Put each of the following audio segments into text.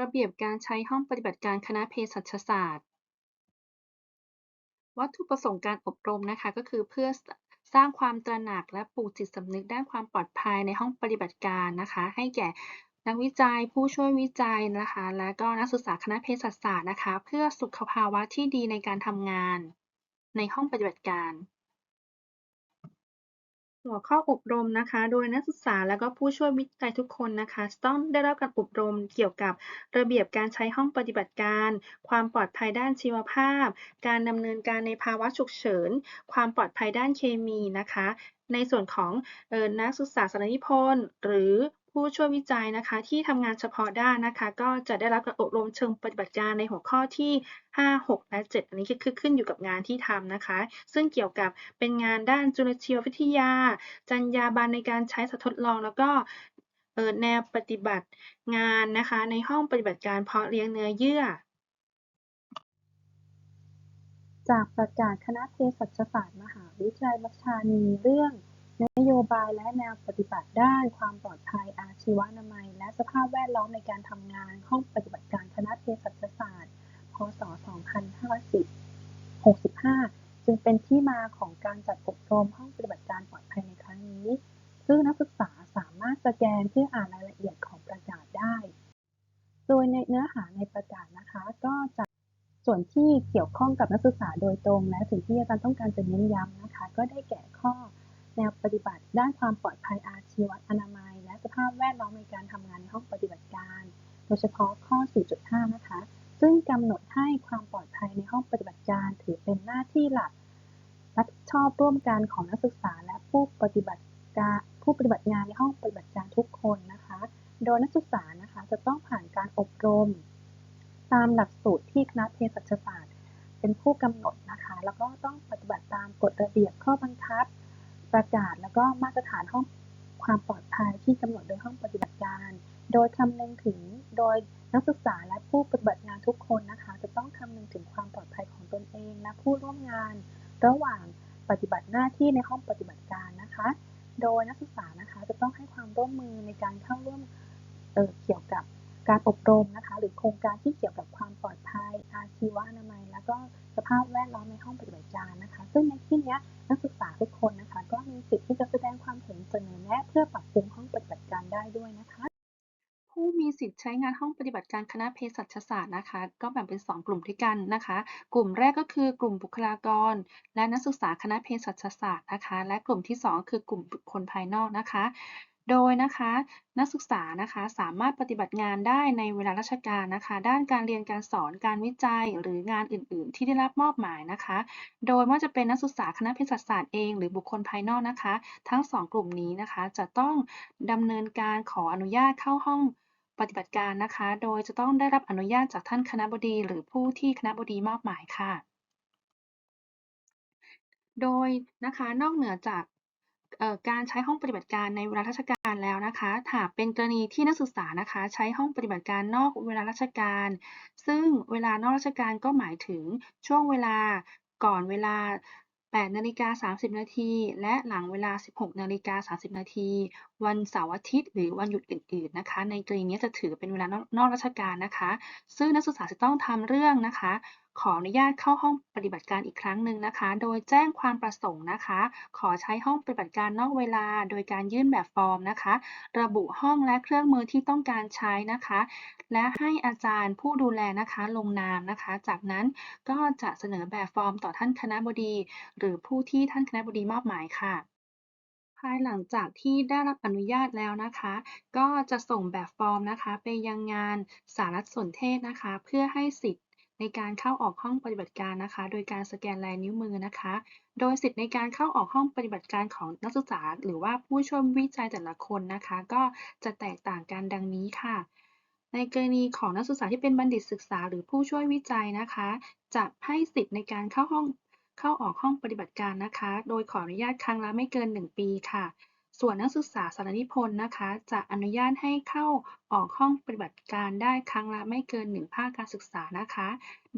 ระเบียบการใช้ห้องปฏิบัติการคณะเภสัชศาสตร์ วัตถุประสงค์การอบรมนะคะก็คือเพื่อสร้างความตระหนักและปลูกจิตสำนึกด้านความปลอดภัยในห้องปฏิบัติการนะคะ ให้แก่นักวิจัยผู้ช่วยวิจัยนะคะ และก็นักศึกษาคณะเภสัชศาสตร์นะคะ เพื่อสุขภาวะที่ดีในการทำงานในห้องปฏิบัติการ หัวข้ออบรมนะคะ โดยนักศึกษาและก็ผู้ช่วยวิจัยทุกคนนะคะ ต้องได้รับการอบรมเกี่ยวกับระเบียบการใช้ห้องปฏิบัติการ ความปลอดภัยด้านชีวภาพ การดำเนินการในภาวะฉุกเฉิน ความปลอดภัยด้านเคมีนะคะ ในส่วนของออนักศึกษาสารนิพนธ์หรือ ผู้ช่วยวิจัยนะคะที่ทำงานเฉพาะด้านนะคะ ก็จะได้รับการอบรมเชิงปฏิบัติการในหัวข้อที่ 5 6 และ 7 อันนี้คือขึ้นอยู่กับงานที่ทำนะคะ ซึ่งเกี่ยวกับเป็นงานด้านจุลชีววิทยา จรรยาบรรณในการใช้สัตว์ทดลอง แล้วก็แนวปฏิบัติงานนะคะ ในห้องปฏิบัติการเพาะเลี้ยงเนื้อเยื่อ จากประกาศคณะเภสัชศาสตร์มหาวิทยาลัยมัชานีเรื่อง นโยบายและแนวปฏิบัติด้านความปลอดภัยอาชีวนามัย และสภาพแวดล้อมในการทำงาน ห้องปฏิบัติการคณะเภสัชศาสตร์ พ.ศ.2565 จึงเป็นที่มาของการจัดอบรมห้องปฏิบัติการปลอดภัยในครั้งนี้ ซึ่งนักศึกษาสามารถสแกนเพื่ออ่านรายละเอียดของประกาศได้ โดยในเนื้อหาในประกาศนะคะ ก็จะส่วนที่เกี่ยวข้องกับนักศึกษาโดยตรง และสิ่งที่อาจารย์ต้องการจะเน้นย้ำนะคะ ก็ได้แก่ข้อ แนวปฏิบัติด้านความปลอดภัยอาชีวอนามัย และสภาพแวดล้อมในการทำงานในห้องปฏิบัติการ โดยเฉพาะข้อ 4.5 นะคะ ซึ่งกำหนดให้ความปลอดภัยในห้องปฏิบัติการ ถือเป็นหน้าที่หลัก รับผิดชอบร่วมกันของนักศึกษาและผู้ปฏิบัติการผู้ปฏิบัติงานในห้องปฏิบัติการทุกคนนะคะ โดยนักศึกษานะคะจะต้องผ่านการอบรม ตามหลักสูตรที่คณะเภสัชศาสตร์ เป็นผู้กำหนดนะคะ แล้วก็ต้องปฏิบัติตามกฎระเบียบข้อบังคับ ประกาศแล้วก็มาตรฐานห้องความปลอดภัยที่กำหนดโดยห้องปฏิบัติการ โดยคำนึงถึงโดยนักศึกษาและผู้ปฏิบัติงานทุกคนนะคะ จะต้องคำนึงถึงความปลอดภัยของตนเอง และผู้ร่วมงานระหว่างปฏิบัติหน้าที่ในห้องปฏิบัติการนะคะ โดยนักศึกษานะคะจะต้องให้ความร่วมมือในการเข้าร่วมเเกี่ยวกับการอบรมนะคะ หรือโครงการที่เกี่ยวกับความปลอดภัย อาชีวอนามัย แล้วก็ สภาพแวดล้อมในห้องปฏิบัติการนะคะ ซึ่งในที่นี้นักศึกษาทุกคนนะคะ ก็มีสิทธิ์ที่จะแสดงความเห็นเสนอแนะเพื่อปรับปรุงห้องปฏิบัติการได้ด้วยนะคะ ผู้มีสิทธิ์ใช้งานห้องปฏิบัติการคณะเภสัชศาสตร์นะคะ ก็แบ่งเป็น 2 กลุ่มด้วยกันนะคะ กลุ่มแรกก็คือกลุ่มบุคลากร และนักศึกษาคณะเภสัชศาสตร์นะคะ และกลุ่มที่ 2 คือกลุ่มบุคคลภายนอกนะคะ โดยนะคะนักศึกษานะคะสามารถปฏิบัติงานได้ในเวลาราชการนะคะ ด้านการเรียนการสอนการวิจัย หรืองานอื่น ๆ ที่ได้รับมอบหมายนะคะ โดยไม่ว่าจะเป็นนักศึกษาคณะเภสัชศาสตร์เองหรือบุคคลภายนอกนะคะ ทั้ง 2 กลุ่มนี้นะคะ จะต้องดำเนินการขออนุญาตเข้าห้องปฏิบัติการนะคะ โดยจะต้องได้รับอนุญาตจากท่านคณะบดี หรือผู้ที่คณะบดีมอบหมายค่ะ โดยนะคะนอกเหนือจาก การใช้ห้องปฏิบัติการในเวลาราชการแล้วนะคะหากเป็นกรณีที่นักศึกษานะคะ ใช้ห้องปฏิบัติการนอกเวลาราชการ ซึ่งเวลานอกราชการก็หมายถึงช่วงเวลาก่อนเวลา8นาฬิกา30 นาที และหลังเวลา 16นาฬิกา30 นาที วันเสาร์อาทิตย์ หรือวันหยุดอื่น ๆ นะคะ ในกรณีนี้จะถือเป็นเวลานอกนอกราชการนะคะ ซึ่งนักศึกษาจะต้องทำเรื่องนะคะ ขออนุญาตเข้าห้องปฏิบัติการอีกครั้งหนึ่งนะคะ โดยแจ้งความประสงค์นะคะ ขอใช้ห้องปฏิบัติการนอกเวลา โดยการยื่นแบบฟอร์มนะคะ ระบุห้องและเครื่องมือที่ต้องการใช้นะคะ และให้อาจารย์ผู้ดูแลนะคะลงนามนะคะ จากนั้นก็จะเสนอแบบฟอร์มต่อท่านคณะบดี หรือผู้ที่ท่านคณะบดีมอบหมายค่ะภายหลังจากที่ได้รับอนุญาตแล้วนะคะ ก็จะส่งแบบฟอร์มนะคะ ไปยังงานสารสนเทศนะคะ เพื่อให้สิทธิ ในการเข้าออกห้องปฏิบัติการนะคะ โดยการสแกนลายนิ้วมือนะคะ โดยสิทธิ์ในการเข้าออกห้องปฏิบัติการของนักศึกษา หรือว่าผู้ช่วยวิจัยแต่ละคนนะคะ ก็จะแตกต่างกันดังนี้ค่ะในกรณีของนักศึกษาที่เป็นบัณฑิตศึกษาหรือผู้ช่วยวิจัยนะคะ จะให้สิทธิ์ในการเข้าห้องเข้าออกห้องปฏิบัติการนะคะ โดยขออนุญาตครั้งละไม่เกิน 1 ปีค่ะ ส่วนนักศึกษาสารนิพนธ์นะคะ จะอนุญาตให้เข้าออกห้องปฏิบัติการได้ครั้งละไม่เกิน 1 ภาคการศึกษานะคะ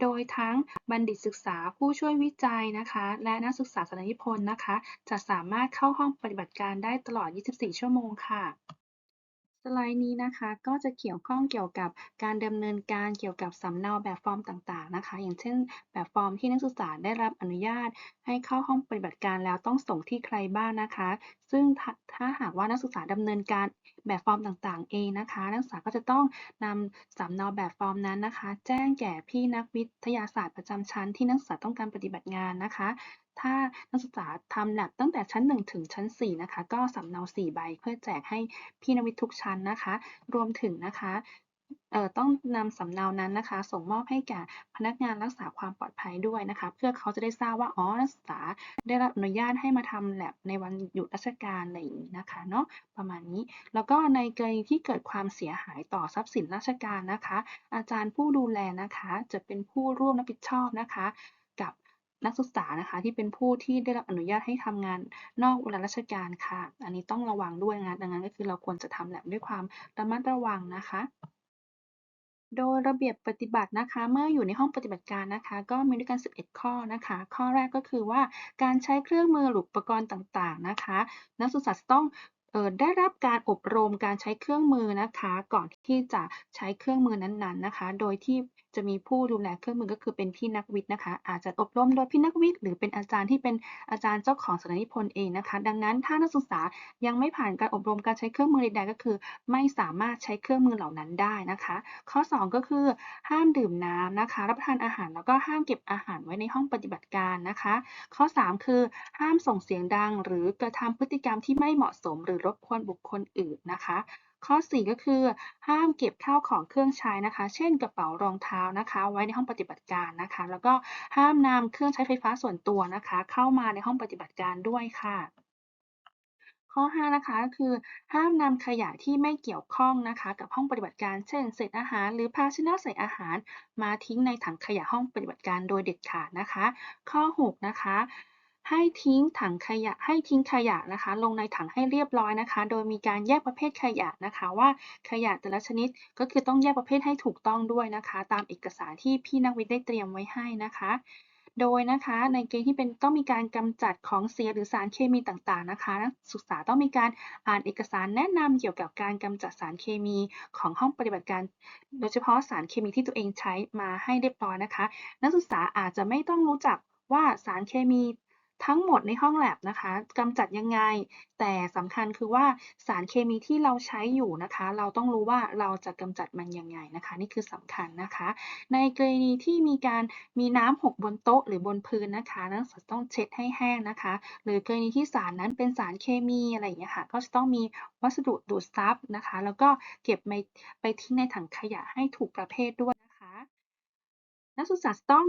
โดยทั้งบัณฑิตศึกษาผู้ช่วยวิจัยนะคะ และนักศึกษาสารนิพนธ์นะคะ จะสามารถเข้าห้องปฏิบัติการได้ตลอด 24 ชั่วโมงค่ะ ไลด์นี้นะคะก็จะเกี่ยวข้องเกี่ยวกับการดำเนินการเกี่ยวกับสำเนาแบบฟอร์มต่างๆนะคะ อย่างเช่น แบบฟอร์มที่นักศึกษาได้รับอนุญาต ให้เข้าห้องปฏิบัติการแล้วต้องส่งที่ใครบ้างนะคะ ซึ่งถ้าถ้าหากว่านักศึกษาดำเนินการแบบฟอร์มต่างๆ เองนะคะ นักศึกษาก็จะต้องนำสำเนาแบบฟอร์มนั้นนะคะ แจ้งแก่พี่นักวิทยาศาสตร์ประจำชั้นที่นักศึกษาต้องการปฏิบัติงานนะคะ ถ้านักศึกษาทำ lab ตั้งแต่ชั้น 1 ถึงชั้น 4 นะคะ ก็สำเนา 4 ใบเพื่อแจกให้พี่นวิทย์ทุกชั้นนะคะ รวมถึงนะคะต้องนำสำเนานั้นนะคะ ส่งมอบให้แก่พนักงานรักษาความปลอดภัยด้วยนะคะ เพื่อเขาจะได้ทราบว่าอ๋อนักศึกษาได้รับอนุญาตให้มาทำ lab ในวันหยุดราชการอะไรอย่างนี้นะคะเนาะประมาณนี้ แล้วก็ในกรณีที่เกิดความเสียหายต่อทรัพย์สินราชการนะคะ อาจารย์ผู้ดูแลนะคะ จะเป็นผู้ร่วมรับผิดชอบนะคะ นักศึกษานะคะที่เป็นผู้ที่ได้รับอนุญาตให้ทำงานนอกเวลาราชการค่ะ อันนี้ต้องระวังด้วยนะดังนั้นก็คือเราควรจะทำ lab ด้วยความระมัดระวังนะคะ โดยระเบียบปฏิบัตินะคะ เมื่ออยู่ในห้องปฏิบัติการนะคะ ก็มีด้วยกัน 11 ข้อนะคะ ข้อแรกก็คือว่าการใช้เครื่องมือหรืออุปกรณ์ต่างๆนะคะ นักศึกษาต้องได้รับการอบรมการใช้เครื่องมือนะคะ ก่อนที่จะใช้เครื่องมือนั้นๆนะคะ โดยที่ จะมีผู้ดูแลเครื่องมือก็คือเป็นพี่นักวิทย์นะคะ อาจจะอบรมโดยพี่นักวิทย์หรือเป็นอาจารย์ที่เป็นอาจารย์เจ้าของสถานิพนธ์เองนะคะ ดังนั้นถ้านักศึกษายังไม่ผ่านการอบรมการใช้เครื่องมือใดๆก็คือ ไม่สามารถใช้เครื่องมือเหล่านั้นได้นะคะ ข้อ 2 ก็คือ ห้ามดื่มน้ำนะคะ รับประทานอาหารแล้วก็ห้ามเก็บอาหารไว้ในห้องปฏิบัติการนะคะ ข้อ 3 คือ ห้ามส่งเสียงดัง หรือกระทำพฤติกรรมที่ไม่เหมาะสม หรือรบกวนบุคคลอื่นนะคะ ข้อ 4 ก็คือ ห้ามเก็บข้าวของเครื่องใช้นะคะ เช่นกระเป๋ารองเท้านะคะ ไว้ในห้องปฏิบัติการนะคะ แล้วก็ห้ามนำเครื่องใช้ไฟฟ้าส่วนตัวนะคะ เข้ามาในห้องปฏิบัติการด้วยค่ะข้อ 5 นะคะก็คือห้ามนำขยะที่ไม่เกี่ยวข้องนะคะ กับห้องปฏิบัติการ เช่นเศษอาหาร หรือภาชนะใส่อาหาร มาทิ้งในถังขยะห้องปฏิบัติการโดยเด็ดขาดนะคะ ข้อ 6 นะคะ ให้ทิ้งถังขยะให้ทิ้งขยะนะคะ ลงในถังให้เรียบร้อยนะคะ โดยมีการแยกประเภทขยะนะคะ ว่าขยะแต่ละชนิดก็คือต้องแยกประเภทให้ถูกต้องด้วยนะคะ ตามเอกสารที่พี่นักวิทย์ได้เตรียมไว้ให้นะคะโดยนะคะในเกณฑ์ที่เป็นต้องมีการกำจัดของเสียหรือสารเคมีต่างๆนะคะนักศึกษาต้องมีการอ่านเอกสารแนะนำเกี่ยวกับการกำจัดสารเคมีของห้องปฏิบัติการ โดยเฉพาะสารเคมีที่ตัวเองใช้มาให้เรียบร้อยนะคะ นักศึกษาอาจจะไม่ต้องรู้จักว่าสารเคมี ทั้งหมดในห้องแลบนะคะกำจัดยังไง แต่สำคัญคือว่าสารเคมีที่เราใช้อยู่นะคะ เราต้องรู้ว่าเราจะกำจัดมันยังไงนะคะ นี่คือสำคัญนะคะ ในกรณีที่มีการมีน้ำหกบนโต๊ะหรือบนพื้นนะคะนักศึกษาต้องเช็ดให้แห้งนะคะ หรือกรณีที่สารนั้นเป็นสารเคมีอะไรอย่างเงี้ยค่ะก็จะต้องมีวัสดุดูดซับนะคะ แล้วก็เก็บไปไปทิ้งในถังขยะให้ถูกประเภทด้วยนะคะ นักศึกษาต้อง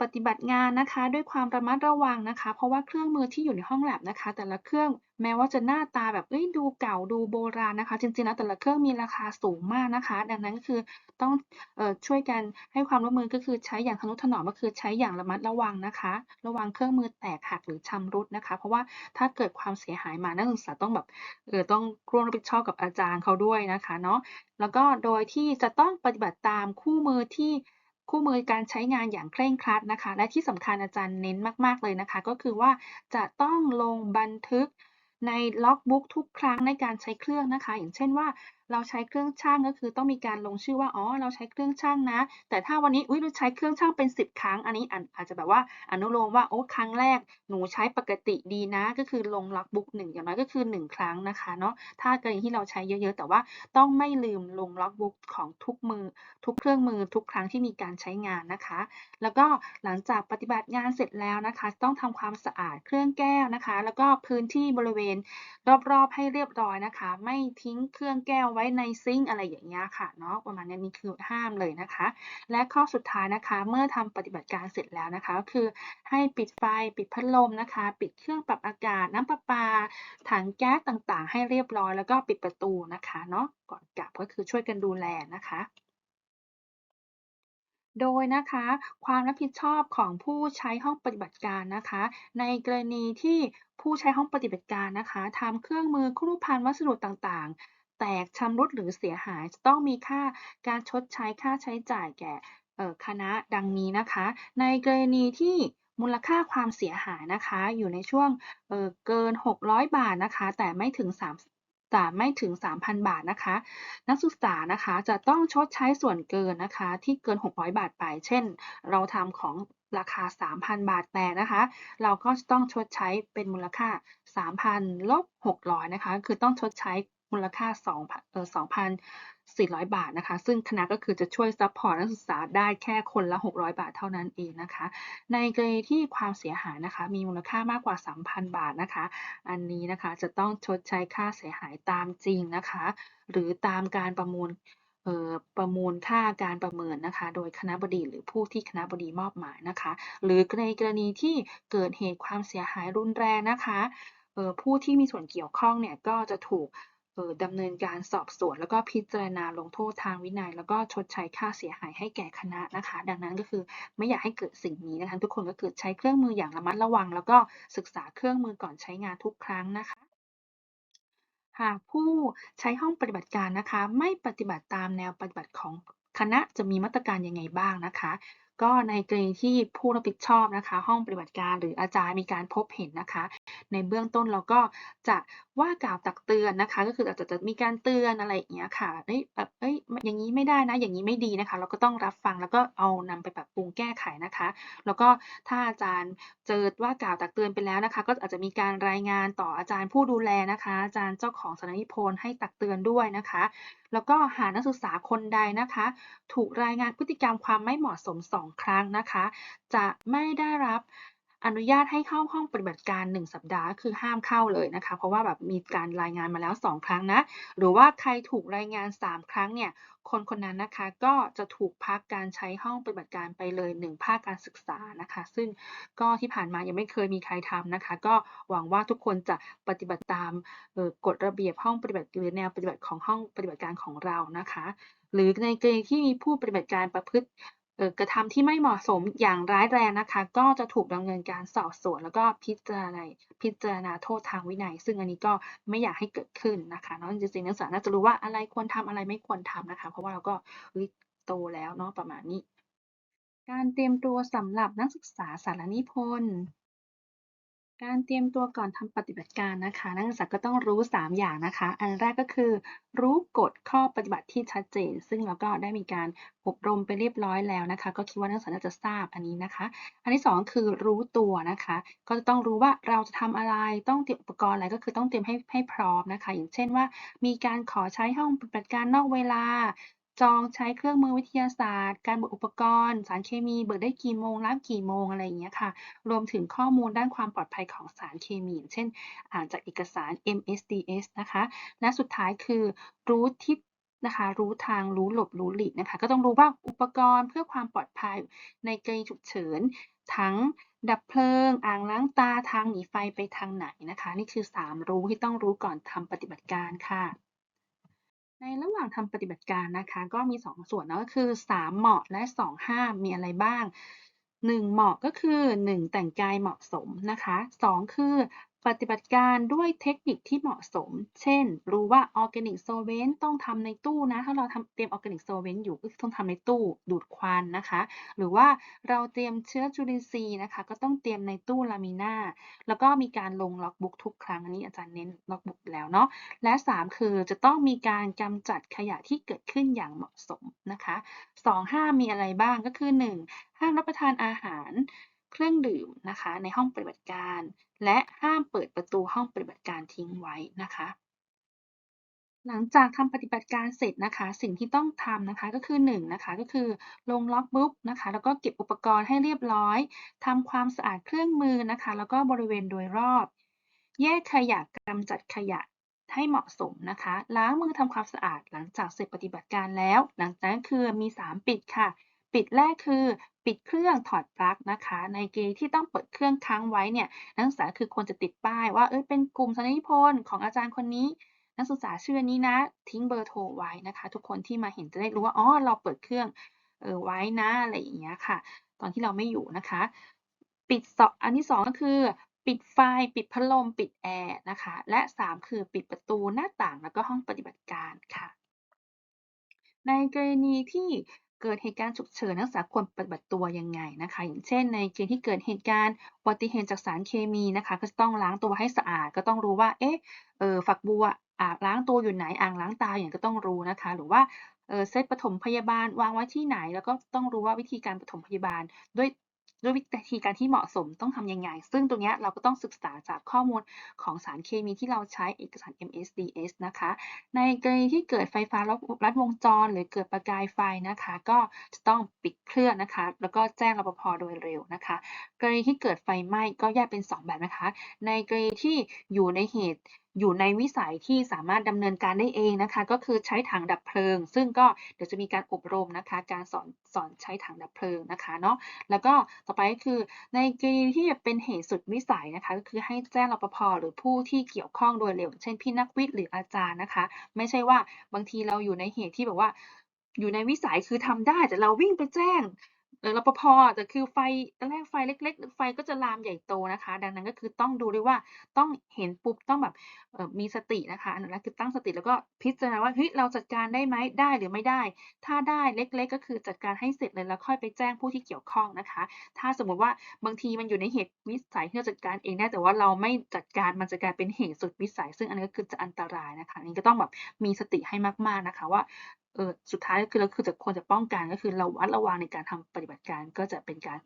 ปฏิบัติงานนะคะ ด้วยความระมัดระวังนะคะ เพราะว่าเครื่องมือที่อยู่ในห้องแลบนะคะ แต่ละเครื่องแม้ว่าจะหน้าตาแบบเอ้ยดูเก่าดูโบราณนะคะ จริงๆแล้วแต่ละเครื่องมีราคาสูงมากนะคะ ดังนั้นก็คือต้องออช่วยกันให้ความร่วมมือก็คือใช้อย่างทนุถนอมก็คือใช้อย่างระมัดระวังนะคะ ระวังเครื่องมือแตกหักหรือชำรุดนะคะ เพราะว่าถ้าเกิดความเสียหายมานักศึกษาต้องแบบเออต้องร่วมรับผิดชอบกับอาจารย์เขาด้วยนะคะเนาะแล้วก็โดยที่จะต้องปฏิบัติตามคู่มือที่ คู่มือการใช้งานอย่างเคร่งครัดนะคะ และที่สำคัญอาจารย์เน้นมาก ๆ เลยนะคะ ก็คือว่าจะต้องลงบันทึกในล็อกบุ๊กทุกครั้งในการใช้เครื่องนะคะ อย่างเช่นว่าเราใช้เครื่องชั่งก็คือต้องมีการลงชื่อว่า อ๋อ เราใช้เครื่องชั่งนะ แต่ถ้าวันนี้ อุ๊ยเราใช้เครื่องชั่งเป็น 10 ครั้ง อันนี้อาจจะแบบว่าอนุโลมว่า โอ้ ครั้งแรก หนูใช้ปกติดีนะ ก็คือลงล็อกบุ๊ก1อย่างน้อยก็คือ 1 ครั้งนะคะ เนาะ ถ้ากรณีที่เราใช้เยอะๆ แต่ว่าต้องไม่ลืมลงล็อกบุ๊กของทุกมือ ทุกเครื่องมือ ทุกครั้งที่มีการใช้งานนะคะ แล้วก็หลังจากปฏิบัติงานเสร็จแล้วนะคะ ต้องทำความสะอาดเครื่องแก้วนะคะ แล้วก็พื้นที่บริเวณรอบๆ ให้เรียบร้อยนะคะ ไม่ทิ้งเครื่องแก้วไว้ในซิงอะไรอย่างเงี้ยค่ะเนาะประมาณนี้นี่คือห้ามเลยนะคะ และข้อสุดท้ายนะคะ เมื่อทำปฏิบัติการเสร็จแล้วนะคะก็คือให้ปิดไฟปิดพัดลมนะคะ ปิดเครื่องปรับอากาศน้ำประปา ถังแก๊สต่างๆ ให้เรียบร้อยแล้วก็ปิดประตูนะคะเนาะก่อนกลับก็คือช่วยกันดูแลนะคะโดยนะคะความรับผิดชอบของผู้ใช้ห้องปฏิบัติการนะคะ ในกรณีที่ผู้ใช้ห้องปฏิบัติการนะคะทำเครื่องมือครูพันวัสดุต่างๆ แตกชำรุดหรือเสียหายจะต้องมีค่าการชดใช้ค่าใช้จ่ายแก่คณะดังนี้นะคะ ในกรณีที่มูลค่าความเสียหายนะคะ อยู่ในช่วงเออเกิน 600 บาทนะคะ แต่ไม่ถึง 3แต่ไม่ถึง 3,000 บาทนะคะ นักศึกษานะคะจะต้องชดใช้ส่วนเกินนะคะ ที่เกิน 600 บาทไป เช่น เราทำของราคา 3,000 บาทแต่นะคะ เราก็ต้องชดใช้เป็นมูลค่า 3,000ลบ600นะคะ คือต้องชดใช้ มูลค่า2เอ่อ2,400 บาทนะคะ ซึ่งคณะก็คือจะช่วยซัพพอร์ตนักศึกษาได้แค่คนละ 600 บาทเท่านั้นเองนะคะ ในกรณีที่ความเสียหายนะคะ มีมูลค่ามากกว่า 3,000 บาทนะคะ อันนี้นะคะจะต้องชดใช้ค่าเสียหายตามจริงนะคะ หรือตามการประมูลเอ่อประมูลค่าการประเมินนะคะ โดยคณะบดีหรือผู้ที่คณะบดีมอบหมายนะคะ หรือในกรณีที่เกิดเหตุความเสียหายรุนแรงนะคะเอ่อผู้ที่มีส่วนเกี่ยวข้องเนี่ยก็จะถูก ดำเนินการสอบสวน แล้วก็พิจารณาลงโทษทางวินัย แล้วก็ชดใช้ค่าเสียหายให้แก่คณะนะคะ ดังนั้นก็คือไม่อยากให้เกิดสิ่งนี้นะคะทุกคนก็คือใช้เครื่องมืออย่างระมัดระวัง แล้วก็ศึกษาเครื่องมือก่อนใช้งานทุกครั้งนะคะหากผู้ใช้ห้องปฏิบัติการนะคะ ไม่ปฏิบัติตามแนวปฏิบัติของคณะจะมีมาตรการยังไงบ้างนะคะ ก็ในกรณีที่ผู้รับผิดชอบนะคะ ห้องปฏิบัติการหรืออาจารย์มีการพบเห็นนะคะ ในเบื้องต้นเราก็จะ ว่ากล่าวตักเตือนนะคะ ก็คืออาจจะมีการเตือนอะไรอย่างเงี้ยค่ะเอ้ยแบบเอ้ยอย่างนี้ไม่ได้นะ อย่างนี้ไม่ดีนะคะ เราก็ต้องรับฟังแล้วก็เอานำไปปรับปรุงแก้ไขนะคะ แล้วก็ถ้าอาจารย์เจอว่ากล่าวตักเตือนไปแล้วนะคะ ก็อาจจะมีการรายงานต่ออาจารย์ผู้ดูแลนะคะ อาจารย์เจ้าของสถานิพนธ์ให้ตักเตือนด้วยนะคะ แล้วก็หากนักศึกษาคนใดนะคะ ถูกรายงานพฤติกรรมความไม่เหมาะสม 2 ครั้งนะคะ จะไม่ได้รับ อนุญาตให้เข้าห้องปฏิบัติการ 1 สัปดาห์คือห้ามเข้าเลยนะคะ เพราะว่าแบบมีการรายงานมาแล้ว 2 ครั้งนะ หรือว่าใครถูกรายงาน 3 ครั้งเนี่ยคนคนนั้นนะคะก็จะถูกพักการใช้ห้องปฏิบัติการไปเลย 1 ภาคการศึกษานะคะ ซึ่งก็ที่ผ่านมายังไม่เคยมีใครทำนะคะ ก็หวังว่าทุกคนจะปฏิบัติตามออกฎระเบียบห้องปฏิบัติหรือแนวปฏิบัติของห้องปฏิบัติการของเรานะคะ หรือในกรณีที่มีผู้ปฏิบัติการประพฤติ กระทำที่ไม่เหมาะสมอย่างร้ายแรงนะคะ ก็จะถูกดำเนินการสอบสวน แล้วก็พิจารณาพิจารณาโทษทางวินัย ซึ่งอันนี้ก็ไม่อยากให้เกิดขึ้นนะคะเนาะจริงๆนักศึกษาน่าจะรู้ว่าอะไรควรทำอะไรไม่ควรทำนะคะ เพราะว่าเราก็โตแล้วเนาะประมาณนี้ การเตรียมตัวสำหรับนักศึกษาสารนิพนธ์ การเตรียมตัวก่อนทำปฏิบัติการนะคะ นักศึกษาก็ต้องรู้ 3 อย่างนะคะ อันแรกก็คือ รู้กฎข้อปฏิบัติที่ชัดเจน ซึ่งเราก็ได้มีการอบรมไปเรียบร้อยแล้วนะคะ ก็คิดว่านักศึกษาน่าจะทราบอันนี้นะคะ อันที่ 2 คือรู้ตัวนะคะ ก็จะต้องรู้ว่าเราจะทำอะไรต้องเตรียมอุปกรณ์อะไรก็คือต้องเตรียมให้ให้พร้อมนะคะ อย่างเช่นว่า มีการขอใช้ห้องปฏิบัติการนอกเวลา จองใช้เครื่องมือวิทยาศาสตร์ การเบิกอุปกรณ์ สารเคมีเบิกได้กี่โมงรับกี่โมงอะไรอย่างเงี้ยค่ะ รวมถึงข้อมูลด้านความปลอดภัยของสารเคมีเช่น อ่านจากเอกสาร MSDS นะคะ และสุดท้ายคือรู้ทิศนะคะรู้ทางรู้หลบรู้หลีกนะคะก็ต้องรู้ว่าอุปกรณ์เพื่อความปลอดภัยในกรณีฉุกเฉิน ทั้งดับเพลิง อ่างล้างตาทางหนีไฟไปทางไหนนะคะ นี่คือ 3 รู้ที่ต้องรู้ก่อนทำปฏิบัติการค่ะ ในระหว่างทำปฏิบัติการนะคะ ก็มี 2 ส่วนเนาะก็คือ 3 เหมาะและ 2 ห้ามมีอะไรบ้าง 1 เหมาะก็คือ 1 แต่งกายเหมาะสมนะคะ 2 คือ ปฏิบัติการด้วยเทคนิคที่เหมาะสม เช่น รู้ว่าออร์แกนิกโซเวนต้องทำในตู้นะ ถ้าเราทำเตรียมออร์แกนิกโซเวนอยู่ก็ต้องทำในตู้ดูดควันนะคะ หรือว่าเราเตรียมเชื้อจุลินทรีย์นะคะ ก็ต้องเตรียมในตู้ลามิน่า แล้วก็มีการลงล็อกบุ๊กทุกครั้ง อันนี้อาจารย์เน้นล็อกบุ๊กแล้วเนาะ และ 3 คือจะต้องมีการกำจัดขยะที่เกิดขึ้นอย่างเหมาะสมนะคะ2ห้ามมีอะไรบ้างก็คือ 1 ห้ามรับประทานอาหารเครื่องดื่มนะคะในห้องปฏิบัติการ และห้ามเปิดประตูห้องปฏิบัติการทิ้งไว้นะคะ หลังจากทำปฏิบัติการเสร็จนะคะ สิ่งที่ต้องทำนะคะก็คือ1นะคะก็คือลงล็อกบุ๊กนะคะแล้วก็เก็บอุปกรณ์ให้เรียบร้อยทำความสะอาดเครื่องมือนะคะ แล้วก็บริเวณโดยรอบ แยกขยะกำจัดขยะให้เหมาะสมนะคะ ล้างมือทำความสะอาดหลังจากเสร็จปฏิบัติการแล้ว หลังจากนั้นคือมี 3 ปิดค่ะ ปิดแรกคือปิดเครื่องถอดปลั๊กนะคะ ในกรณีที่ต้องเปิดเครื่องค้างไว้เนี่ยนักศึกษาคือควรจะติดป้ายว่าเอ้ยเป็นกลุ่มสารนิพนธ์ของอาจารย์คนนี้ นักศึกษาชื่อนี้นะ ทิ้งเบอร์โทรไว้นะคะ ทุกคนที่มาเห็นจะได้รู้ว่าอ๋อเราเปิดเครื่องเออไว้นะอะไรอย่างเงี้ยค่ะ ตอนที่เราไม่อยู่นะคะ ปิดสออันที่2ก็คือ ปิดไฟปิดพัดลม ปิดแอร์นะคะ และ 3 คือปิดประตูหน้าต่างแล้วก็ห้องปฏิบัติการค่ะในกรณีที่ เกิดเหตุการณ์ฉุกเฉินนักศึกษาควรปฏิบัติตัวยังไงนะคะ อย่างเช่น ในกรณีที่เกิดเหตุการณ์อุบัติเหตุจากสารเคมีนะคะ ก็จะต้องล้างตัวให้สะอาด ก็ต้องรู้ว่า เอ๊ะเอ่อฝักบัวอ่างล้างตัวอยู่ไหนอ่างล้างตาอย่างก็ต้องรู้นะคะ หรือว่าเอ่อเซตปฐมพยาบาลวางไว้ที่ไหน แล้วก็ต้องรู้ว่าวิธีการปฐมพยาบาลด้วย ด้วยวิธีการที่เหมาะสมต้องทำยังไง ซึ่งตรงนี้เราก็ต้องศึกษาจากข้อมูลของสารเคมีที่เราใช้เอกสาร MSDS นะคะ ในกรณีที่เกิดไฟฟ้าลัดลัดวงจร หรือเกิดประกายไฟนะคะ ก็จะต้องปิดเครื่องนะคะ แล้วก็แจ้งรปภโดยเร็วนะคะ กรณีที่เกิดไฟไหม้ก็แยกเป็น 2 แบบนะคะ ในกรณีที่อยู่ในเหตุ อยู่ในวิสัยที่สามารถดำเนินการได้เองนะคะ ก็คือใช้ถังดับเพลิง ซึ่งก็เดี๋ยวจะมีการอบรมนะคะ การสอนสอนใช้ถังดับเพลิงนะคะเนาะแล้วก็ต่อไปคือในกรณีที่เป็นเหตุสุดวิสัยนะคะ ก็คือให้แจ้งรปภหรือผู้ที่เกี่ยวข้องโดยเร็ว เช่นพี่นักวิทย์หรืออาจารย์นะคะ ไม่ใช่ว่าบางทีเราอยู่ในเหตุที่แบบว่า อยู่ในวิสัยคือทำได้แต่เราวิ่งไปแจ้ง รปภแต่คือไฟตอนแรกไฟเล็ก ๆ ไฟก็จะลามใหญ่โตนะคะ ดังนั้นก็คือต้องดูด้วยว่าต้องเห็นปุ๊บต้องแบบมีสตินะคะอันดับแรกคือตั้งสติแล้วก็พิจารณาว่าเฮ้ยเราจัดการได้ไหมได้หรือไม่ได้ ถ้าได้เล็ก ๆ ก็คือจัดการให้เสร็จเลยแล้วค่อยไปแจ้งผู้ที่เกี่ยวข้องนะคะ ถ้าสมมุติว่าบางทีมันอยู่ในเหตุวิสัยที่เราจัดการเองได้แต่ว่าเราไม่จัดการมันจะกลายเป็นเหตุสุดวิสัย ซึ่งอันนี้ก็คือจะอันตรายนะคะอันนี้ก็ต้องแบบมีสติให้มากๆนะคะว่า เออสุดท้ายคือเราคือจะควรจะป้องกันก็คือเราวัดระวังในการทำปฏิบัติการก็จะเป็นการ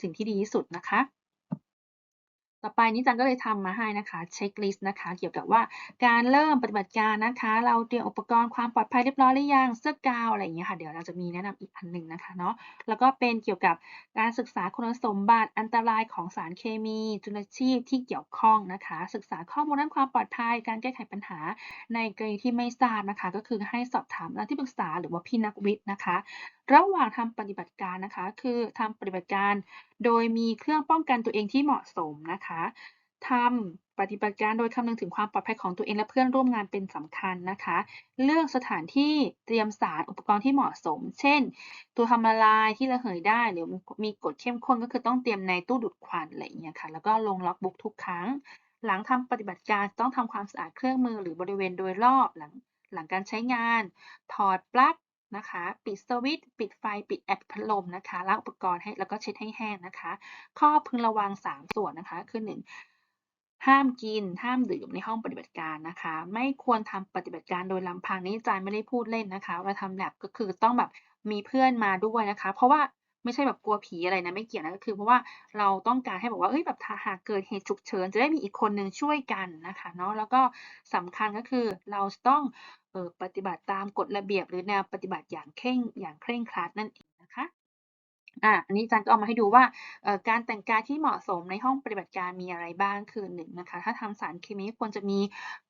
สิ่งที่ดีที่สุดนะคะ ต่อไปนี้จันก็เลยทำมาให้นะคะเช็คลิสต์นะคะ เกี่ยวกับว่าการเริ่มปฏิบัติการนะคะ เราเตรียมอุปกรณ์ความปลอดภัยเรียบร้อยหรือยังเสื้อกาวอะไรอย่างเงี้ยค่ะเดี๋ยวเราจะมีแนะนำอีกอันหนึ่งนะคะเนาะแล้วก็เป็นเกี่ยวกับการศึกษาคุณสมบัติอันตรายของสารเคมี จุลชีพที่เกี่ยวข้องนะคะ ศึกษาข้อมูลด้านความปลอดภัย การแก้ไขปัญหา ในกรณีที่ไม่ทราบนะคะ ก็คือให้สอบถามที่ปรึกษาหรือว่าพี่นักวิทย์นะคะ ระหว่างทำปฏิบัติการนะคะ คือทำปฏิบัติการ โดยมีเครื่องป้องกันตัวเองที่เหมาะสมนะคะทำปฏิบัติการโดยคำนึงถึงความปลอดภัยของตัวเองและเพื่อนร่วมงานเป็นสำคัญนะคะ เลือกสถานที่เตรียมสารอุปกรณ์ที่เหมาะสม เช่น ตัวทำละลายที่ระเหยได้ หรือมีกฎเข้มข้นก็คือต้องเตรียมในตู้ดูดควันอะไรอย่างเงี้ยค่ะแล้วก็ลงล็อกบุ๊กทุกครั้ง หลังทำปฏิบัติการต้องทำความสะอาดเครื่องมือหรือบริเวณโดยรอบหลังหลังการใช้งาน ถอดปลั๊ก นะคะ ปิดสวิตช์ปิดไฟ ปิดแอปพัดลมนะคะล้างอุปกรณ์ให้แล้วก็เช็ดให้แห้งนะคะ ข้อพึงระวัง 3 ส่วนนะคะคือ 1 ห้ามกิน ห้ามดื่มในห้องปฏิบัติการนะคะ ไม่ควรทำปฏิบัติการโดยลำพังนี่อาจารย์ไม่ได้พูดเล่นนะคะเราทำแบบก็คือต้องแบบมีเพื่อนมาด้วยนะคะ เพราะว่า ไม่ใช่แบบกลัวผีอะไรนะไม่เกี่ยวนะก็คือ เพราะว่าเราต้องการให้บอกว่าเอ้ยแบบหากเกิดเหตุฉุกเฉินจะได้มีอีกคนหนึ่งช่วยกันนะคะเนาะแล้วก็สำคัญก็คือเราต้องเออปฏิบัติตามกฎระเบียบหรือแนวปฏิบัติอย่างเคร่งอย่างเคร่งครัดนั่นเองนะคะอ่าอันนี้อาจารย์ก็เอามาให้ดูว่าการแต่งกายที่เหมาะสมในห้องปฏิบัติการมีอะไรบ้างคือหนึ่งนะคะ ถ้าทำสารเคมีควรจะมี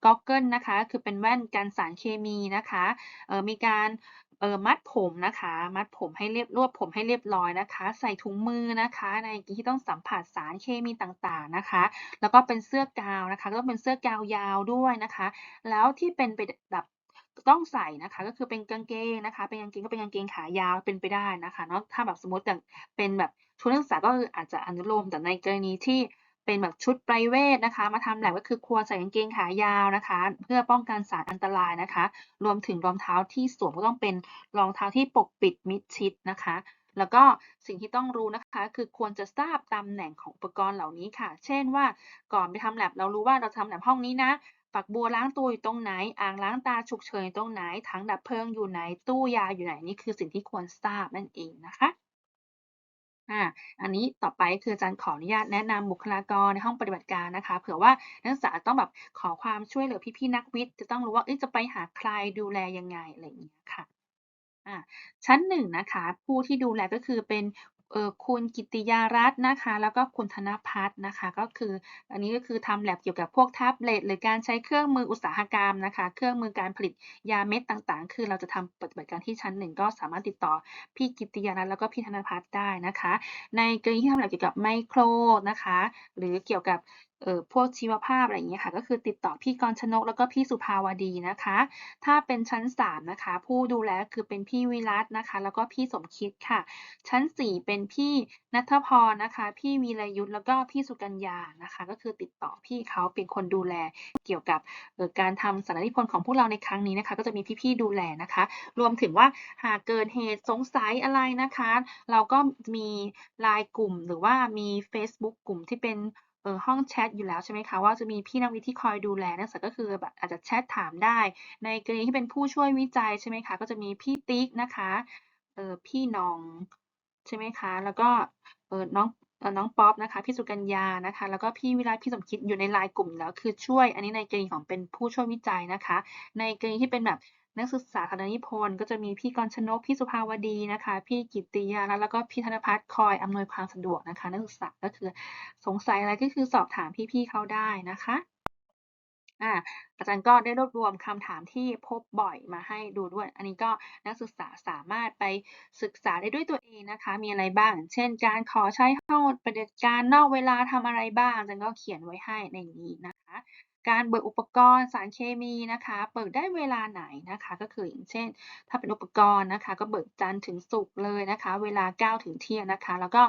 ก็อกเกิลนะคะ คือเป็นแว่นกันสารเคมีนะคะมีการ เออมัดผมนะคะ มัดผมให้เรียบรวบผมให้เรียบร้อยนะคะ ใส่ถุงมือนะคะ ในที่ต้องสัมผัสสารเคมีต่างๆนะคะ แล้วก็เป็นเสื้อกาวนะคะก็ต้องเป็นเสื้อกาวยาวด้วยนะคะ แล้วที่เป็นไปแบบต้องใส่นะคะก็คือเป็นกางเกงนะคะ เป็นกางเกงก็เป็นกางเกงขายาวเป็นไปได้นะคะเนาะถ้าแบบสมมติอย่เป็นแบบชุดนักศึกษาก็อาจจะอนุโลมแต่ในกรณีที่ เป็นแบบชุดไพรเวทนะคะ มาทำแลบก็คือควรใส่กางเกงขายาวนะคะ เพื่อป้องกันสารอันตรายนะคะ รวมถึงรองเท้าที่สวมก็ต้องเป็นรองเท้าที่ปกปิดมิดชิดนะคะ แล้วก็สิ่งที่ต้องรู้นะคะ คือควรจะทราบตำแหน่งของอุปกรณ์เหล่านี้ค่ะ เช่นว่าก่อนไปทำแลบเรารู้ว่าเราทำแลบห้องนี้นะฝักบัวล้างตัวอยู่ตรงไหน อ่างล้างตาฉุกเฉินอยู่ตรงไหน ถังดับเพลิงอยู่ไหน ตู้ยาอยู่ไหน นี่คือสิ่งที่ควรทราบนั่นเองนะคะ อ่าอันนี้ต่อไปคืออาจารย์ขออนุญาตแนะนำบุคลากรในห้องปฏิบัติการนะคะ เผื่อว่านักศึกษาต้องแบบขอความช่วยเหลือพี่ๆนักวิทย์ จะต้องรู้ว่าจะไปหาใครดูแลยังไงอะไรอย่างเงี้ยค่ะอ่าชั้นหนึ่งนะคะ ผู้ที่ดูแลก็คือเป็น คุณกิติยารัตน์นะคะ แล้วก็คุณธนพัฒน์นะคะ ก็คืออันนี้ก็คือทำแลบเกี่ยวกับพวกแท็บเล็ตหรือการใช้เครื่องมืออุตสาหกรรมนะคะ เครื่องมือการผลิตยาเม็ดต่างๆ คือเราจะทำปฏิบัติการที่ชั้น1ก็สามารถติดต่อพี่กิติยารัตน์แล้วก็พี่ธนพัฒน์ได้นะคะ ในกรณีที่ทำแลบเกี่ยวกับไมโครนะคะ หรือเกี่ยวกับเออพวกชีวภาพอะไรอย่างเงี้ยค่ะ ก็คือติดต่อพี่กรชนกแล้วก็พี่สุภาวดีนะคะ ถ้าเป็นชั้น 3 นะคะ ผู้ดูแลคือเป็นพี่วิรัตน์นะคะ แล้วก็พี่สมคิดค่ะ ชั้น 4 เป็นพี่ณัฐพรนะคะ พี่วีรยุทธแล้วก็พี่สุกัญญานะคะ ก็คือติดต่อพี่เขาเป็นคนดูแลเกี่ยวกับการทำสารนิพนธ์ของพวกเราในครั้งนี้นะคะ ก็จะมีพี่ๆดูแลนะคะ รวมถึงว่าหากเกิดเหตุสงสัยอะไรนะคะ เราก็มี LINE กลุ่มหรือว่ามีเฟซบุ๊กกลุ่มที่เป็นออห้องแชทอยู่แล้วใช่ไหมคะว่าจะมีพี่นักวิทย์ที่คอยดูแลนักศึกษาก็คือแบบอาจจะแชทถามได้ ในกรณีที่เป็นผู้ช่วยวิจัยใช่ไหมคะก็จะมีพี่ติ๊กนะคะเออพี่น้อง ใช่ไหมคะ แล้วก็เออน้องน้องป๊อปนะคะ พี่สุกัญญานะคะ แล้วก็พี่วิไลพี่สมคิดอยู่ในไลน์กลุ่มแล้ว คือช่วย อันนี้ในกรณีของเป็นผู้ช่วยวิจัยนะคะ ในกรณีที่เป็นแบบนักศึกษาคณะนิพนธ์ก็จะมีพี่กรชนก พี่สุภาวดีนะคะ พี่กิตติยาแล้วแล้วก็พี่ธนพัฒน์คอยอำนวยความสะดวกนะคะ นักศึกษาก็คือสงสัยอะไรก็คือสอบถามพี่ๆเขาได้นะคะ อ่าอาจารย์ก็ได้รวบรวมคำถามที่พบบ่อยมาให้ดูด้วย อันนี้ก็นักศึกษาสามารถไปศึกษาได้ด้วยตัวเองนะคะ มีอะไรบ้าง เช่น การขอใช้ห้องปฏิบัติการนอกเวลาทำอะไรบ้างอาจารย์ก็เขียนไว้ให้ในนี้นะคะ การเบิกอุปกรณ์สารเคมีนะคะ เบิกได้เวลาไหนนะคะ ก็คืออย่างเช่น ถ้าเป็นอุปกรณ์นะคะ ก็เบิกจันทร์ถึงศุกร์เลยนะคะ เวลา9ถึงเที่ยงนะคะ แล้วก็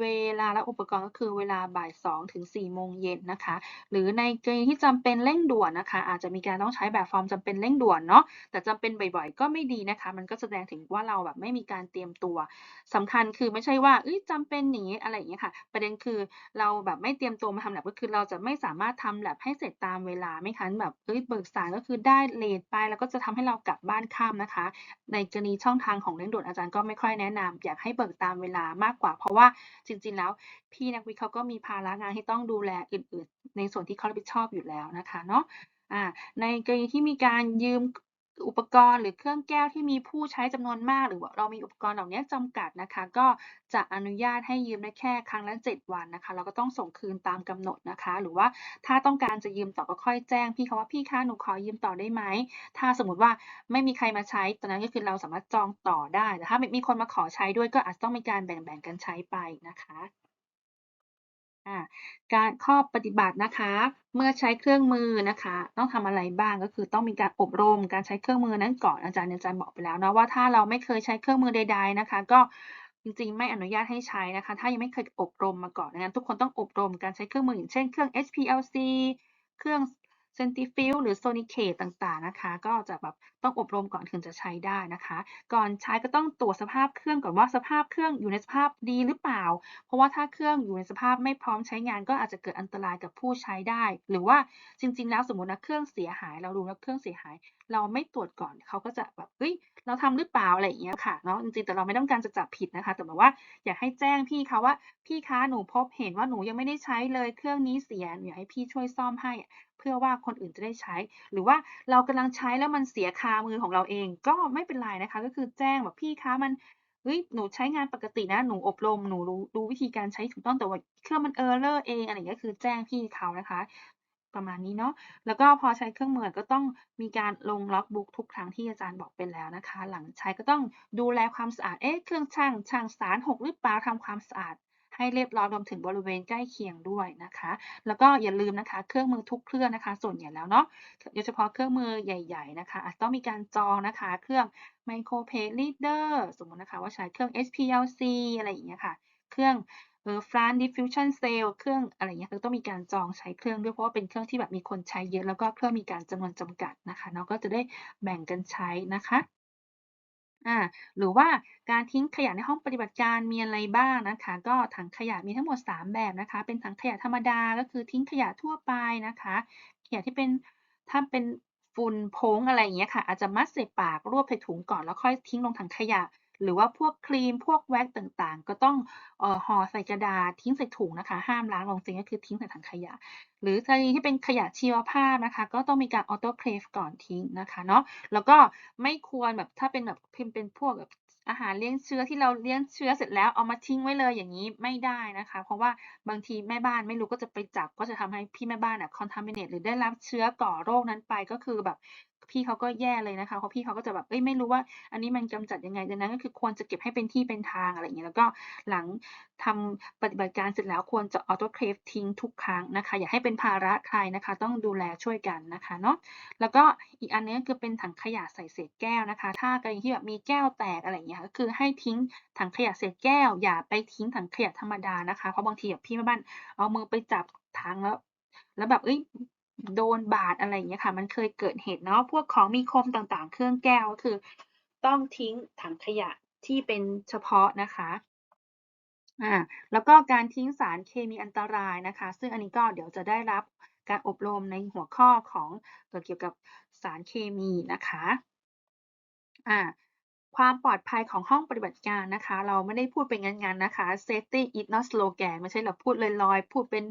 เวลาและอุปกรณ์ก็คือเวลาบ่าย2ถึง4โมงเย็นนะคะ หรือในกรณีที่จำเป็นเร่งด่วนนะคะ อาจจะมีการต้องใช้แบบฟอร์มจำเป็นเร่งด่วนเนาะแต่จำเป็นบ่อยๆ ก็ไม่ดีนะคะ มันก็แสดงถึงว่าเราแบบไม่มีการเตรียมตัวสำคัญคือไม่ใช่ว่าเอ้ยจำเป็นอย่างนี้อะไรอย่างเงี้ยค่ะ ประเด็นคือเราแบบไม่เตรียมตัวมาทำแลบก็คือเราจะไม่สามารถทำแลบให้เสร็จตามเวลาไม่คันแบบเอ้ยเบิกสารก็คือได้เลทไป แล้วก็จะทำให้เรากลับบ้านค่ำนะคะ ในกรณีช่องทางของเร่งด่วนอาจารย์ก็ไม่ค่อยแนะนำอยากให้เบิกตามเวลามากกว่า เพราะว่าจริงๆแล้ว พี่นักวิทย์เขาก็มีภาระงานที่ต้องดูแลอื่น ๆ ในส่วนที่เขารับผิดชอบอยู่แล้วนะคะเนาะในกรณีที่มีการยืม อุปกรณ์หรือเครื่องแก้วที่มีผู้ใช้จำนวนมาก หรือว่าเรามีอุปกรณ์เหล่านี้จำกัดนะคะ ก็จะอนุญาตให้ยืมได้แค่ครั้งละ 7 วันนะคะ เราก็ต้องส่งคืนตามกำหนดนะคะ หรือว่าถ้าต้องการจะยืมต่อก็ค่อยแจ้งพี่เขาว่าพี่คะหนูขอยืมต่อได้ไหม ถ้าสมมติว่าไม่มีใครมาใช้ตอนนั้นก็คือเราสามารถจองต่อได้แต่ถ้ามีคนมาขอใช้ด้วยก็อาจจะต้องมีการแบ่งๆกันใช้ไปนะคะ การข้อปฏิบัตินะคะ เมื่อใช้เครื่องมือนะคะ ต้องทำอะไรบ้างก็คือต้องมีการอบรมการใช้เครื่องมือนั้นก่อนอาจารย์อาจารย์บอกไปแล้วนะว่าถ้าเราไม่เคยใช้เครื่องมือใด ๆนะคะ ก็จริงๆ ไม่อนุญาตให้ใช้นะคะ ถ้ายังไม่เคยอบรมมาก่อนดังนั้นทุกคนต้องอบรมการใช้เครื่องมืออย่างเช่นเครื่อง HPLC เครื่อง เซนติฟิลหรือโซนิเคตต่างๆนะคะ ก็จะแบบต้องอบรมก่อนถึงจะใช้ได้นะคะ ก่อนใช้ก็ต้องตรวจสภาพเครื่องก่อนว่าสภาพเครื่องอยู่ในสภาพดีหรือเปล่า เพราะว่าถ้าเครื่องอยู่ในสภาพไม่พร้อมใช้งาน ก็อาจจะเกิดอันตรายกับผู้ใช้ได้ หรือว่าจริง ๆ แล้วสมมตินะเครื่องเสียหาย เราดูแล้วเครื่องเสียหายเราไม่ตรวจก่อนเขาก็จะแบบเฮ้ยเราทำหรือเปล่าอะไรอย่างเงี้ยค่ะเนาะจริงๆแต่เราไม่ต้องการจะจับผิดนะคะ แต่แบบว่าอยากให้แจ้งพี่เขาว่าพี่คะหนูพบเห็นว่าหนูยังไม่ได้ใช้เลยเครื่องนี้เสียอยากให้พี่ช่วยซ่อมให้เพื่อว่าคนอื่นจะได้ใช้ หรือว่าเรากำลังใช้แล้วมันเสียคามือของเราเอง ก็ไม่เป็นไรนะคะ ก็คือแจ้งแบบพี่คะมันเฮ้ยหนูใช้งานปกตินะ หนูอบรม หนูรู้รู้วิธีการใช้ถูกต้องแต่ว่าเครื่องมันเออร์เลอร์เองอะไรเงี้ยคือแจ้งพี่เขานะคะ ประมาณนี้เนาะ แล้วก็พอใช้เครื่องมือก็ต้องมีการลงล็อกบุ๊กทุกครั้งที่อาจารย์บอกไปแล้วนะคะ หลังใช้ก็ต้องดูแลความสะอาด เอ๊ะ เครื่องช่างช่างสารหกหรือเปล่าทำความสะอาด ให้เรียบร้อยรวมถึงบริเวณใกล้เคียงด้วยนะคะ แล้วก็อย่าลืมนะคะ เครื่องมือทุกเครื่องนะคะ ส่วนใหญ่แล้วเนาะ โดยเฉพาะเครื่องมือใหญ่ๆนะคะ อาจต้องมีการจองนะคะ เครื่อง Micro Plate Reader สมมตินะคะว่าใช้เครื่อง HPLC อะไรอย่างเงี้ยค่ะ เครื่อง เออ Flash Diffusion Cell เครื่องอะไรเงี้ยคือต้องมีการจองใช้เครื่องด้วยเพราะว่าเป็นเครื่องที่แบบมีคนใช้เยอะแล้วก็เครื่องมีการจำนวนจำกัดนะคะเนาะก็จะได้แบ่งกันใช้นะคะอ่าหรือว่าการทิ้งขยะในห้องปฏิบัติการมีอะไรบ้างนะคะ ก็ถังขยะมีทั้งหมด 3 แบบนะคะ เป็นถังขยะธรรมดาก็คือทิ้งขยะทั่วไปนะคะ ขยะที่เป็นถ้าเป็นฝุ่นผงอะไรอย่างเงี้ยค่ะ อาจจะมัดใส่ปากรวบใส่ถุงก่อนแล้วค่อยทิ้งลงถังขยะ หรือว่าพวกครีมพวกแว็กซ์ต่างๆ ก็ต้องออห่อใส่กระดาษทิ้งใส่ถุงนะคะ ห้ามล้างลงจริงก็คือทิ้งใส่ถังขยะ หรือกรณีที่เป็นขยะชีวภาพนะคะ ก็ต้องมีการออโต้เคลฟก่อนทิ้งนะคะเนาะแล้วก็ไม่ควรแบบถ้าเป็นแบบพิมพ์เป็นพวกแบบอาหารเลี้ยงเชื้อที่เราเลี้ยงเชื้อเสร็จแล้วเอามาทิ้งไว้เลยอย่างนี้ไม่ได้นะคะ เพราะว่าบางทีแม่บ้านไม่รู้ก็จะไปจับก็จะทำให้พี่แม่บ้านอะคอนทามิเนตหรือได้รับเชื้อก่อโรคนั้นไปก็คือแบบ พี่เขาก็แย่เลยนะคะเพราะพี่เขาก็จะแบบเอ้ยไม่รู้ว่า อันนี้มันกำจัดยังไงดังนั้นก็คือควรจะเก็บให้เป็นที่เป็นทางอะไรอย่างเงี้ยแล้วก็หลังทำปฏิบัติการเสร็จแล้วควรจะออโตเคลฟทิ้งทุกครั้งนะคะ อย่าให้เป็นภาระใครนะคะ ต้องดูแลช่วยกันนะคะเนาะแล้วก็อีกอันนึงก็คือเป็นถังขยะใส่เศษแก้วนะคะ ถ้ากรณีที่แบบมีแก้วแตกอะไรอย่างเงี้ยก็คือให้ทิ้งถังขยะเศษแก้ว อย่าไปทิ้งถังขยะธรรมดานะคะเพราะบางทีแบบพี่แม่บ้านเอามือไปจับถังแล้วแล้วแบบเอ้ย โดนบาดอะไรอย่างเงี้ยค่ะ มันเคยเกิดเหตุเนาะพวกของมีคมต่างๆ เครื่องแก้วก็คือ ต้องทิ้งถังขยะที่เป็นเฉพาะนะคะอ่าแล้วก็การทิ้งสารเคมีอันตรายนะคะ ซึ่งอันนี้ก็เดี๋ยวจะได้รับการอบรมในหัวข้อของเอ่อเกี่ยวกับสารเคมีนะคะอ่าความปลอดภัยของห้องปฏิบัติการนะคะ เราไม่ได้พูดเป็นงานๆนะคะ safety is not slogan ไม่ใช่เราพูดลอยๆ พูดเป็น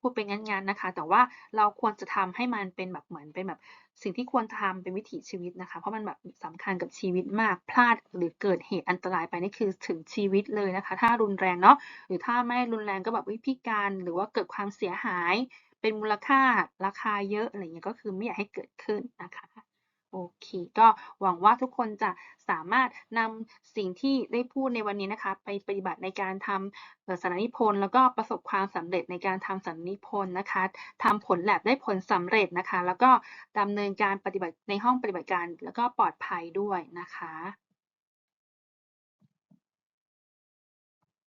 พูดเป็นงานๆนะคะ แต่ว่าเราควรจะทำให้มันเป็นแบบเหมือนเป็นแบบสิ่งที่ควรทำเป็นวิถีชีวิตนะคะ เพราะมันแบบสำคัญกับชีวิตมากพลาดหรือเกิดเหตุอันตรายไปนี่คือถึงชีวิตเลยนะคะ ถ้ารุนแรงเนาะหรือถ้าไม่รุนแรงก็แบบวิพิการหรือว่าเกิดความเสียหาย เป็นมูลค่าราคาเยอะอะไรเงี้ยก็คือไม่อยากให้เกิดขึ้นนะคะ โอเค ก็หวังว่าทุกคนจะสามารถนำสิ่งที่ได้พูดในวันนี้นะคะ ไปปฏิบัติในการทำสารนิพนธ์แล้วก็ประสบความสำเร็จในการทำสารนิพนธ์นะคะทำผลแลบได้ผลสำเร็จนะคะ แล้วก็ดำเนินการปฏิบัติในห้องปฏิบัติการ แล้วก็ปลอดภัยด้วยนะคะ